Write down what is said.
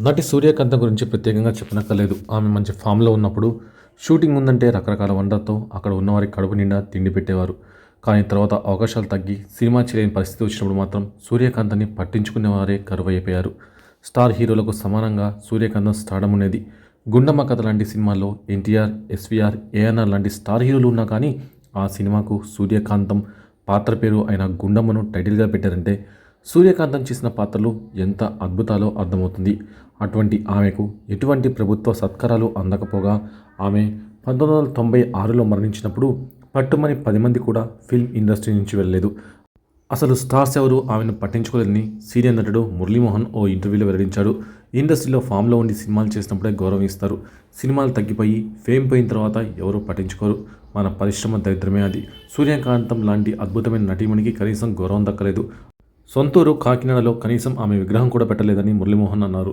నటి సూర్యకాంత గురించి ప్రత్యేకంగా చెప్పనక్కర్లేదు. ఆమె మంచి ఫామ్లో ఉన్నప్పుడు షూటింగ్ ఉందంటే రకరకాల వంటలతో అక్కడ ఉన్నవారికి కడుపు నిండా తిండి పెట్టేవారు. కానీ తర్వాత అవకాశాలు తగ్గి సినిమా చేయలేని పరిస్థితి వచ్చినప్పుడు మాత్రం సూర్యకాంతని పట్టించుకునేవారే కరువైపోయారు. స్టార్ హీరోలకు సమానంగా సూర్యకాంతం స్టార్డం ఉండేది. గుండమ్మ కథ లాంటి సినిమాల్లో ఎన్టీఆర్ ఎస్వీఆర్ ఏఎన్ఆర్ లాంటి స్టార్ హీరోలు ఉన్నా కానీ ఆ సినిమాకు సూర్యకాంతం పాత్ర పేరు అయిన గుండమ్మను టైటిల్గా పెట్టారంటే సూర్యకాంతం చేసిన పాత్రలు ఎంత అద్భుతాలో అర్థమవుతుంది. అటువంటి ఆమెకు ఎటువంటి ప్రభుత్వ సత్కారాలు అందకపోగా ఆమె పంతొమ్మిది వందల తొంభై ఆరులో మరణించినప్పుడు పట్టుమని పది మంది కూడా ఫిల్మ్ ఇండస్ట్రీ నుంచి వెళ్ళలేదు. అసలు స్టార్స్ ఎవరు ఆమెను పట్టించుకోలేదని సీనియర్ నటుడు మురళీమోహన్ ఓ ఇంటర్వ్యూలో వెల్లడించాడు. ఇండస్ట్రీలో ఫామ్లో ఉండి సినిమాలు చేసినప్పుడే గౌరవం ఇస్తారు సినిమాలు తగ్గిపోయి ఫేమ్ పోయిన తర్వాత ఎవరు పట్టించుకోరు. మన పరిశ్రమ దరిద్రమే అది. సూర్యకాంతం లాంటి అద్భుతమైన నటీమణికి కనీసం గౌరవం దక్కలేదు. సొంతూరు కాకినాడలో కనీసం ఆమె విగ్రహం కూడా పెట్టలేదని మురళీమోహన్ అన్నారు.